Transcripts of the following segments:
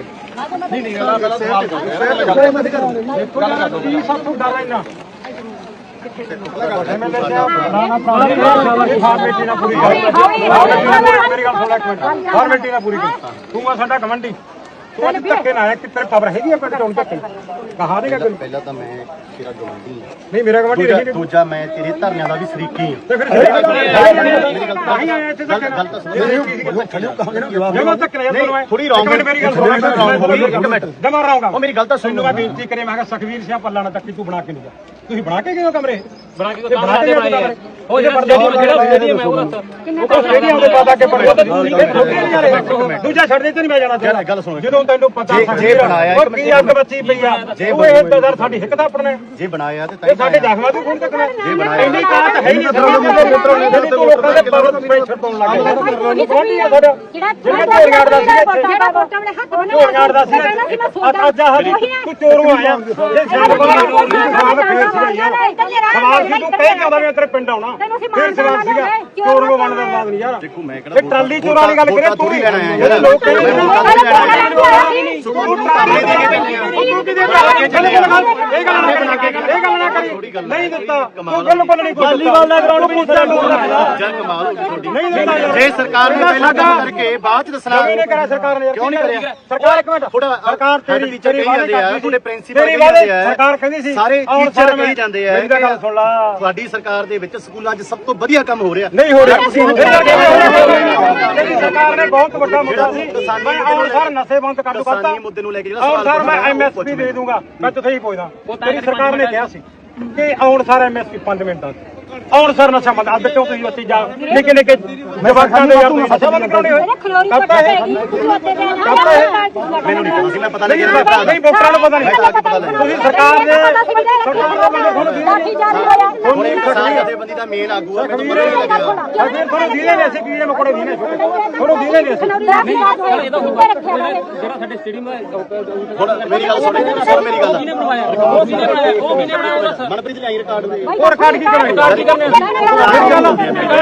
ਨਹੀਂ ਨਹੀਂ ਗੱਲਾਂ ਸਵਾਲ ਕਰੋ ਸਭ ਤੋਂ ਡਰ ਸਾਹਿਬ ਨਾ ਪੂਰੀ ਕਰ ਨਾ ਪੂਰੀ ਤੂੰ ਆ ਸਾਡਾ ਕਮੰਡੀ ਤੂੰ ਅੱਜ ਧੱਕੇ ਨਾ ਆਇਆ ਕਿ ਤੇਰੇ ਖਬਰ ਹੈਗੀ ਆ ਪਿੰਡ ਚੋਂ ਧੱਕੇ ਕਹਾ ਦੇਗਾ ਕੋਈ ਪਹਿਲਾਂ ਤਾਂ ਮੈਂ ਤੇਰਾ ਗਵਾਂਢੀ ਹਾਂ। ਨਹੀਂ ਮੇਰਾ ਕਮੰਡੀ ਦੂਜਾ ਰਹੀ ਨਹੀਂ। ਦੂਜਾ ਮੈਂ ਤੇਰੇ ਧਰਨਿਆਂ ਦਾ ਵੀ ਸ਼ਰੀਕੀ ਹਾਂ। ਤੇ ਫਿਰ ਤਾਂ ਹੀ। ਆਇਆ ਇੱਥੇ ਧੱਕੇ ਗੱਲ ਤਾਂ ਸੁਣ। ਮੈਂ। ਥੋੜੀ wrong ਇੱਕ ਮਿੰਟ ਮੇਰੀ ਗੱਲ ਸੁਣ। ਇੱਕ ਮਿੰਟ wrong ਇੱਕ ਮਿੰਟ। ਜਮਾ ਰਹਾਂਗਾ ਉਹ ਮੇਰੀ ਗੱਲ ਤਾਂ ਸੁਣ। ਮੈਨੂੰ ਮੈਂ ਬੇਨਤੀ ਕਰੇ ਮੈਂ ਕਿਹਾ ਸਖਵੀਰ ਸਿੰਘ ਪੱਲਾ ਨਾ ਤੱਕੀ ਤੂੰ ਬਣਾ ਕੇ ਨਹੀਂ ਜਾ ਤੁਸੀਂ ਬਣਾ ਕੇ ਗਏ ਹੋ ਕਮਰੇ? ਬਣਾ ਕੇ ਤੇ ਬਣਾ ਕੇ ਉਹ ਜੇ ਪਰਦੇ ਦੀ ਜਿਹੜਾ ਸਟੇਡੀਅਮ ਹੈ ਉਹ ਦੱਸ ਉਹ ਸਟੇਡੀਅਮ ਦੇ ਪਤਾ ਕਿ ਪੜਿਆ ਦੂਜਾ ਛੱਡ ਦੇ ਤੇ ਨਹੀਂ ਮੈਂ ਜਾਣਾ ਚਾਹੁੰਦਾ ਗੱਲ ਸੁਣੋ। ਜਦੋਂ ਤੈਨੂੰ ਪਤਾ ਜੇ- ਜੇ ਬਣਾਇਆ ਇੱਕ ਉਹ ਕੀ ਅੱਗ ਬੱਚੀ ਪਈ ਆ? ਜੇ ਉਹ ਇਹ ਤਾਂ ਸਾਡੀ ਹਿੱਕ ਦਾ ਆਪਣਾ। ਜੇ ਬਣਾਇਆ ਤੇ ਇਹ ਸਾਡੇ ਜ਼ਖਮਾਂ ਤੋਂ ਖੂਨ ਤੱਕਣਾ ਇੰਨੀ ਕਾਤ ਹੈ ਨਹੀਂ ਜਿਹੜੀ ਤੂੰ ਲੋਕਾਂ ਦੇ ਪਰ ਪ੍ਰੈਸ਼ਰ ਪਾਉਣ ਲੱਗ ਗਿਆ। ਕੌਣੀ ਆ ਸਾਡਾ। ਜਿਹੜਾ ਝੋਲਗਾੜ ਦਾ ਸੀ ਇੱਥੇ। ਝੋਲਗਾੜ ਦਾ ਸੀ ਅੱਜ ਆਹ ਤੂੰ ਚੋਰੋਂ ਆਇਆ। ਇਹ ਸ਼ਾਮ ਬਾਹਰ ਸੀ ਤੂੰ ਕਹਿ ਕੇ ਆਉਂਦਾ ਵੀ ਤੇਰੇ ਪਿੰਡ ਆਉਣਾ? ਫੇਰ ਸਵਾਲ ਸੀਗਾ ਚੋਰੋਂ ਬਣਦਾ ਬਾਦ ਨਹੀਂ ਯਾਰ। ਦੇਖੋ ਮੈਂ ਕਿਹੜਾ ਇਹ ਟਰਾਲੀ ਚੋਰਾਂ ਵਾਲੀ ਗੱਲ ਕਰੇ ਤੂੰ ਹੀ ਲੈਣਾ ਹੈ ਜਿਹੜੇ ਲੋਕ ਕਹਿੰਦੇ ਮੈਂ ਵੋਟਾਂ ਥੋੜ੍ਹੀ ਲੈਣਾ ਹੈ। ਇਹ ਗੱਲ ਨਾ ਕਰੀ। ਇਹ ਗੱਲ ਨਾ ਕਰੀ। ਨਹੀਂ ਦਿੱਤਾ। ਤੂੰ ਬਿਲਕੁਲ ਨਹੀਂ ਕੋਈ ਦਿੱਤਾ। ਦਾ ਗਰਾਊਂਡ ਪੁੱਛਦਾ ਲੋਕ ਰੱਖਦਾ ਜਾਂ ਕਮਾਲ ਹੋ ਤੁਹਾਡੀ। ਨਹੀਂ ਦਿੱਤਾ ਯਾਰ। ਜੇ ਸਰਕਾਰ ਨੇ ਪਹਿਲਾਂ ਕੰਮ ਕਰਕੇ ਬਾਅਦ ਚ ਦੱਸਣਾ ਕਿਉਂ ਨਹੀਂ ਕਰਿਆ ਸਰਕਾਰ ਨੇ ਯਾਰ? ਕਿਉਂ ਨਹੀਂ ਕਰਿਆ? ਸਰਕਾਰ ਇੱਕ ਮਿੰਟ। ਥੋੜਾ ਸਰਕਾਰ ਤੇਰੀ ਟੀਚਰ ਕਹੀ ਜਾਂਦੇ ਆ ਤੁਹਾਡੇ ਪ੍ਰਿੰਸੀਪਲ ਕਹੀ ਜਾਂਦੇ ਆ ਸਰਕਾਰ ਕਹਿੰਦੀ ਸੀ ਸਾਰੇ ਟੀਚਰ ਮੈਂ- ਕਹੀ ਜਾਂਦੇ ਆ ਮੇਰੀ ਤਾਂ ਗੱਲ ਸੁਣ ਲਾ ਤੁਹਾਡੀ ਸਰਕਾਰ ਦੇ ਵਿੱਚ ਸਕੂਲਾਂ 'ਚ ਸਭ ਤੋਂ ਵਧੀਆ ਕੰਮ ਹੋ ਰਿਹਾ। ਨਹੀਂ ਹੋ ਰਿਹਾ। ਤੁਸੀਂ ਸਰਕਾਰ ਨੇ ਬਹੁਤ ਵੱਡਾ ਮੁੱਦਾ ਸੀ ਮੈਂ ਆਉਣ ਸਾਰ ਨਸ਼ੇ ਬੰਦ ਕਰ ਦੂ ਕਰਤਾ ਕਿਸਾਨੀ ਮੁੱਦੇ ਨੂੰ ਲੈ ਕੇ ਜਿਹੜਾ ਆਉਣ ਸਵਾਲ ਸਾਰ ਮੈਂ ਐਮਐਸਪੀ ਦੇ ਦੂੰਗਾ। ਮੈਂ ਤੁਥੇ ਹੀ ਪੁੱਛਦਾ। ਤੇਰੀ ਸਰਕਾਰ ਨੇ ਕਿਹਾ ਸੀ ਕਿ ਆਉਣ ਸਾਰ ਐਮਐਸਪੀ 5 ਮਿੰਟਾਂ 'ਚ। ਆਉਣ ਸਾਰ ਨਸ਼ਾ ਬੰਦ ਅੱਧ ਕਿਉਂ ਤੁਸੀਂ ਉੱਥੇ ਜਾ ਨਿੱਕੇ ਨਿੱਕੇ ਜਵਾਕਾਂ ਦੇ ਯਾਰ ਤੁਸੀਂ ਨਸ਼ਾ ਬੰਦ ਕਰਾਉਣੇ ਹੋਏ। ਕਰਤਾ ਹੈ ਮੈਨੂੰ ਨਹੀਂ ਪਤਾ ਸੀ ਮੈਂ ਪਤਾ ਨਹੀਂ ਦਾ ਨਹੀਂ ਵੋਟਰਾਂ ਨੂੰ ਪਤਾ ਨਹੀਂ। ਲੱਗਿਆ। ਤੁਸੀਂ ਸਰਕਾਰ ਦੇ ਸਰਕਾਰ ਦੇ ਬੰਦੇ ਤੁਹਾਨੂੰ ਦੀਦੇ ਹੁਣ ਇਹ ਕਿਸਾਨ ਜਥੇਬੰਦੀ ਦਾ ਮੇਨ ਆਗੂ ਆ ਮੈਨੂੰ ਪਤਾ ਨਹੀਂ ਲੱਗਿਆ। ਅਜੇ ਤੁਹਾਨੂੰ ਦੀਦੇ ਨੇ ਅਸੀਂ ਕੀੜੇ ਮਕੋੜੇ ਦੀਨੇ ਤੁਹਾਨੂੰ ਦੀਦੇ ਨੇ ਅਸੀਂ। ਜਿਹੜਾ ਸਾਡੇ ਸਟੇਡੀਅਮ ਹੁਣ ਮੇਰੀ ਗੱਲ ਸੁਣ ਸੁਣ ਮੇਰੀ ਗੱਲ। ਉਹ ਕਿਹਨੇ ਬਣਾਇਆ ਉਹ ਕਿਹਨੇ ਬਣਾਇਆ? ਮਨਪ੍ਰੀਤ ਲਈ ਰਿਕਾਰਡ ਦੇ। ਹੋਰ ਕੱਢ ਕੀ ਕਰਾਂਗੇ ਕੀ ਕਰਨੇ? ਮੇਰੀ ਗੱਲ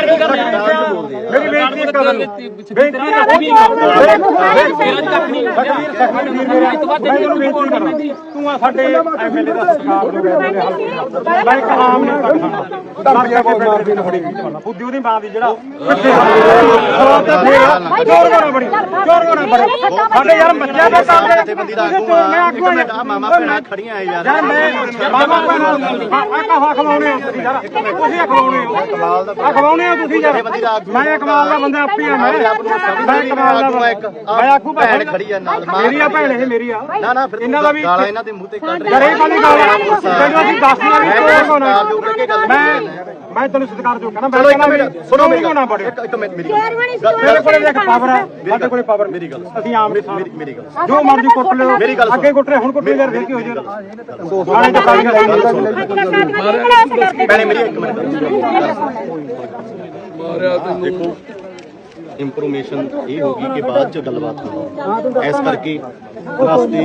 ਕੀ ਕਰਨੇ? ਮੇਰੀ ਬੇਨਤੀ ਇੱਕ ਗੱਲ ਬੇਨਤੀ ਉਹ ਵੀ ਮੇਰਾ ਕੱਖ ਨਹੀਂ ਸਖਵੀਰ ਸਖਵੀਰ ਮੇਰਾ ਮੈਂ ਤੈਨੂੰ ਬੇਨਤੀ ਕਰਾਂ ਤੂੰ ਆ ਸਾਡੇ ਐਮਐਲਏ ਦਾ ਸਰਕਾਰ ਨੂੰ ਗਏ ਨੇ ਮੈਂ ਇੱਕ ਨਹੀਂ ਕਰਦਾ ਦਮ ਜਾ ਕੇ ਮਾਰ ਦੀ ਫੜੀ ਬੁੱਧੀ ਉਹਦੀ ਮਾਂ ਦੀ ਜਿਹੜਾ ਚੋਰ ਗੋਣਾ ਬੜੀ ਚੋਰ ਗੋਣਾ ਬੜੀ ਸਾਡੇ ਯਾਰ ਬੱਚਿਆਂ ਦਾ ਕੰਮ ਦੇ ਜਥੇਬੰਦੀ ਦਾ ਆਗੂ ਆ ਇੱਕ ਮਿੰਟ ਆ ਮਾਮਾ ਭੈਣਾਂ ਖੜੀਆਂ ਆ ਯਾਰ ਯਾਰ ਮੈਂ ਮਾਮਾ ਭੈਣਾਂ ਆ ਕਹਾ ਖਵਾਉਣੇ ਹੋ ਤੁਸੀਂ ਯਾਰ ਤੁਸੀਂ ਆ ਖਵਾਉਣੇ ਹੋ ਆ ਖਵਾਉਣੇ ਹੋ ਤੁਸੀਂ ਯਾਰ ਮੈਂ ਕਮਾਲ ਦਾ ਬੰਦਾ ਆਪੀ ਆ। ਮੈਂ ਮੈਂ ਕਮਾਲ ਦਾ ਆ ਆਹ ਮੈਂ ਆਖੂ ਭੈਣ ਖੜੀ ਆ ਨਾਲ ਮਾਂ ਮੇਰੀ ਆ ਭੈਣ ਇਹ ਮੇਰੀ ਆ ਨਾ। ਨਾ ਫਿਰ ਇਹਨਾਂ ਦਾ ਵੀ ਗਾਲਾਂ ਇਹਨਾਂ ਦੇ ਮੂੰਹ ਤੇ ਕੱਢ ਘਰੇ ਕਾਲੀ ਗੱਲ ਤੈਨੂੰ ਅਸੀਂ ਦੱਸਣਾ ਵੀ ਚੋਰ ਕੋਣਾ ਗੱਲ ਮੈਂ ਮੈਂ ਤੈਨੂੰ ਸਤਿਕਾਰ ਜੋ ਕਹਿੰਦਾ ਚਲੋ ਇੱਕ ਮਿੰਟ ਸੁਣੋ ਮੇਰੀ ਗੱਲ ਇੱਕ ਇੱਕ ਮਿੰਟ ਮੇਰੀ ਗੱਲ ਮੇਰੇ ਕੋਲੇ ਦੇਖ ਪਾਵਰ ਹੈ ਸਾਡੇ ਕੋਲੇ ਪਾਵਰ ਮੇਰੀ ਗੱਲ ਅਸੀਂ ਆਮ ਮੇਰੀ ਮੇਰੀ- ਮੇਰੀ ਗੱਲ ਜੋ ਮਰਜ਼ੀ ਕੁੱਟ ਲਿਓ ਮੇਰੀ ਗੱਲ। ਅੱਗੇ ਕੁੱਟ ਰਹੇ ਹੁਣ ਕੁੱਟ ਯਾਰ ਫਿਰ ਕੀ ਹੋ ਆਣੇ ਤਾਂ ਕਾਲੀ ਭੈਣੇ ਮੇਰੀ ਇੱਕ ਮਿੰਟ ਦੇਖੋ ਇਨਫੋਰਮੇਸ਼ਨ ਇਹ ਹੋਗੀ ਕਿ ਬਾਅਦ ਚ ਗੱਲਬਾਤ ਹੋਣੀ ਇਸ ਕਰਕੇ ਰਸਤੇ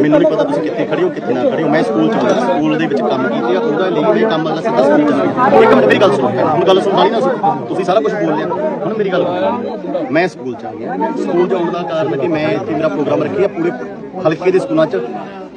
ਮੈਨੂੰ ਨਹੀਂ ਪਤਾ ਤੁਸੀਂ ਕਿੱਥੇ ਖੜੇ ਹੋ ਕਿੱਥੇ ਨਾ ਖੜੇ ਹੋ। ਮੈਂ ਸਕੂਲ ਚ ਹਾਂ ਸਕੂਲ ਦੇ ਵਿੱਚ ਕੰਮ ਕੀਤੇ ਆ। ਉਹਦਾ ਲਈ ਮੈਂ ਕੰਮ ਵਾਲਾ ਸਿੱਧਾ ਸਕੂਲ ਰਿਹਾ ਇੱਕ ਮਿੰਟ ਮੇਰੀ ਗੱਲ ਸੁਣੋ। ਹੁਣ ਗੱਲ ਸੁਣ ਵਾਲੀ ਨਾ। ਤੁਸੀਂ ਸਾਰਾ ਕੁਝ ਬੋਲ ਲਿਆ। ਹੁਣ ਮੇਰੀ ਗੱਲ ਮੈਂ ਸਕੂਲ ਚ ਆ ਗਿਆ। ਸਕੂਲ ਚ ਆਉਣ ਦਾ ਕਾਰਨ ਕਿ ਮੈਂ ਇੱਥੇ ਮੇਰਾ ਪ੍ਰੋਗਰਾਮ ਰੱਖਿਆ ਪੂਰੇ ਹਲਕੇ ਦੇ ਸਕੂਲਾਂ ਚ।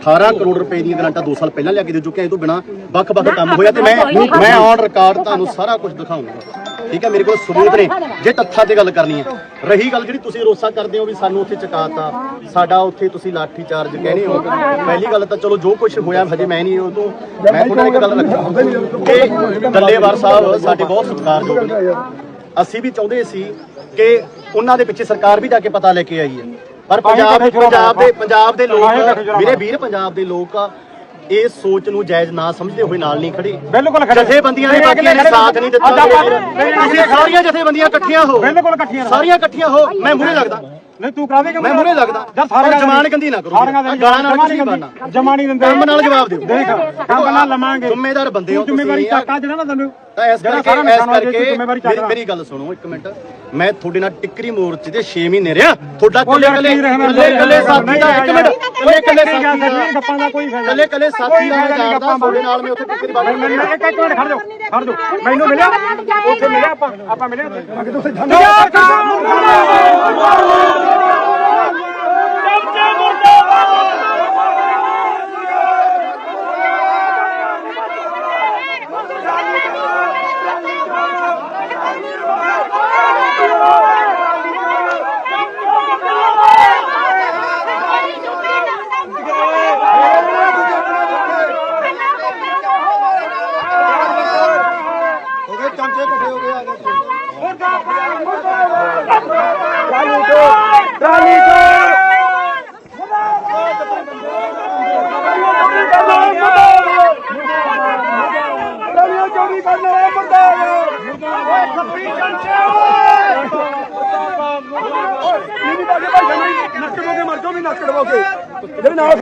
18 ਕਰੋੜ ਰੁਪਏ ਦੀਆਂ ਗ੍ਰਾਂਟਾਂ 2 ਸਾਲ ਪਹਿਲਾਂ ਲਿਆ ਕੇ ਦੇ ਚੁੱਕੇ ਆ ਇਹ ਤੋਂ ਬਿਨਾ ਵੱਖ-ਵੱਖ ਕੰਮ ਹੋਇਆ ਤੇ ਮੈਂ ਮੈਂ ਔਨ ਰਿਕਾਰਡ ਤੁਹਾਨੂੰ ਸਾਰਾ ਕੁਝ ਦਿਖਾਉਂਗਾ। ਠੀਕ ਹੈ ਮੇਰੇ ਕੋਲ ਸਬੂਤ ਨੇ। ਜੇ ਤੱਥਾਂ ਤੇ ਗੱਲ ਕਰਨੀ ਹੈ। ਰਹੀ ਗੱਲ ਜਿਹੜੀ ਤੁਸੀਂ ਰੋਸਾ ਕਰਦੇ ਹੋ ਵੀ ਸਾਨੂੰ ਉੱਥੇ ਚਕਾਤਾ ਸਾਡਾ ਉੱਥੇ ਤੁਸੀਂ ਲਾਠੀ ਚਾਰਜ ਕਹਿੰਦੇ ਹੋ। ਪਹਿਲੀ ਗੱਲ ਤਾਂ ਚਲੋ ਜੋ ਕੁਝ ਹੋਇਆ ਹਜੇ ਮੈਂ ਨਹੀਂ ਉਹ ਤੋਂ ਮੈਂ ਨਾਲ ਇੱਕ ਗੱਲ ਰੱਖਾਂ ਕਿ ਡੱਲੇਵਾਰ ਸਾਹਿਬ ਸਾਡੇ ਬਹੁਤ ਸਤਿਕਾਰਯੋਗ ਨੇ। ਅਸੀਂ ਵੀ ਚਾਹੁੰਦੇ ਸੀ ਕਿ ਉਹਨਾਂ ਦੇ ਪਿੱਛੇ ਸਰਕਾਰ ਵੀ ਜਾ ਕੇ ਪਤਾ ਲੈ ਕੇ ਆਈ ਹੈ। ਪਰ ਪੰਜਾਬ ਪੰਜਾਬ ਦੇ ਪੰਜਾਬ ਦੇ ਲੋਕ ਮੇਰੇ ਵੀਰ ਪੰਜਾਬ ਦੇ ਲੋਕ ਇਸ ਸੋਚ ਨੂੰ ਜਾਇਜ਼ ਨਾ ਸਮਝਦੇ ਹੋਏ ਨਾਲ ਨਹੀਂ ਖੜੇ। ਬਿਲਕੁਲ ਖੜੇ। ਜਥੇਬੰਦੀਆਂ ਨੇ ਬਾਕੀਆਂ ਨੇ ਸਾਥ ਨਹੀਂ ਦਿੱਤਾ। ਤੁਸੀਂ ਸਾਰੀਆਂ ਜਥੇਬੰਦੀਆਂ ਇਕੱਠੀਆਂ ਹੋ। ਬਿਲਕੁਲ ਇਕੱਠੀਆਂ। ਸਾਰੀਆਂ ਇਕੱਠੀਆਂ ਹੋ। ਮੈਂ ਮੂਹਰੇ ਲੱਗਦਾ। ਨਹੀਂ ਤੂੰ ਕਰਾ ਦੇ ਕਿ ਮੈਂ ਮੂਹਰੇ ਲੱਗਦਾ। ਜਦ ਸਾਰੀਆਂ ਜਮਾਨ ਗੰਦੀ ਨਾ ਕਰੋ। ਗਾਲਾਂ ਨਾਲ ਕੁਛ ਨਹੀਂ ਗੰਦੀ। ਬਣਨਾ। ਜਮਾਂ ਨਹੀਂ ਦਿੰਦੇ ਕੰਮ ਨਾਲ ਜਵਾਬ ਦਿਓ। ਦੇਖ ਕੰਮ ਨਾਲ ਲਵਾਂਗੇ। ਜ਼ਿੰਮੇਦਾਰ ਬੰਦੇ ਹੋ ਜ਼ਿੰਮੇਵਾਰੀ ਚੱਕਾ ਜਿਹੜਾ ਨਾ ਤੈਨੂੰ ਤਾਂ ਇਸ ਕਰਕੇ ਇਸ ਕਰਕੇ। ਮੇਰੀ ਗੱਲ ਸੁਣੋ ਇੱਕ ਮਿੰਟ। ਮੈਂ ਤੁਹਾਡੇ ਨਾਲ ਟਿੱਕਰੀ ਮੋਰਚੇ ਤੇ 6 ਮਹੀਨੇ ਰਿਹਾ। ਤੁਹਾਡਾ ਕੱਲੇ ਯਾਰ ਕੱਲੇ ਕੱਲੇ ਕੱਲੇ ਸਾਥੀ ਦਾ ਇੱਕ ਮਿੰਟ। ਕੱਲੇ ਕੱਲੇ ਸਾਥੀ ਦਾ ਗੱਪਾਂ ਦਾ ਕੋਈ ਫਾਇਦਾ ਕੱਲੇ ਕੱਲੇ ਸਾਥੀ ਦਾ ਕੋਈ ਜਾਣਦਾ ਤੁਹਾਡੇ ਨਾਲ ਮੈਂ ਉੱਥੇ ਟਿੱਕਰੀ ਬਾੜ ਮੈਨੂੰ ਇੱਕ ਇੱਕ ਮਿੰਟ ਖੜ ਜਾਓ ਖੜ ਜਾਓ। ਮੈਨੂੰ ਮਿਲਿਆ? ਉੱਥੇ ਮਿਲਿਆ ਆਪਾਂ? ਆਪਾਂ ਮਿਲਿਆ ਉੱਥੇ? ਅੱਗੇ ਤੁਸੀਂ ਟਰਾਲੀ ਚੋਰ ਟਰਾਲੀ ਚੋਰ ਟਰਾਲੀਆਂ ਚੋਰੀ ਕਰਨ ਵਾਲੇ ਮੁਰਦਾਬਾਦ ਓਏ ਖੱਪੀ ਚਮਚੇ ਓਏ ਨਹੀਂ ਨਹੀਂ ਬਾਗੇ ਭਾਈ ਨੱਕ ਡੋਗੇ ਮਰ ਜਾਓ ਵੀ ਨੱਕ ਡੋਗੇ ਜਿਹੜੇ ਨਾਲ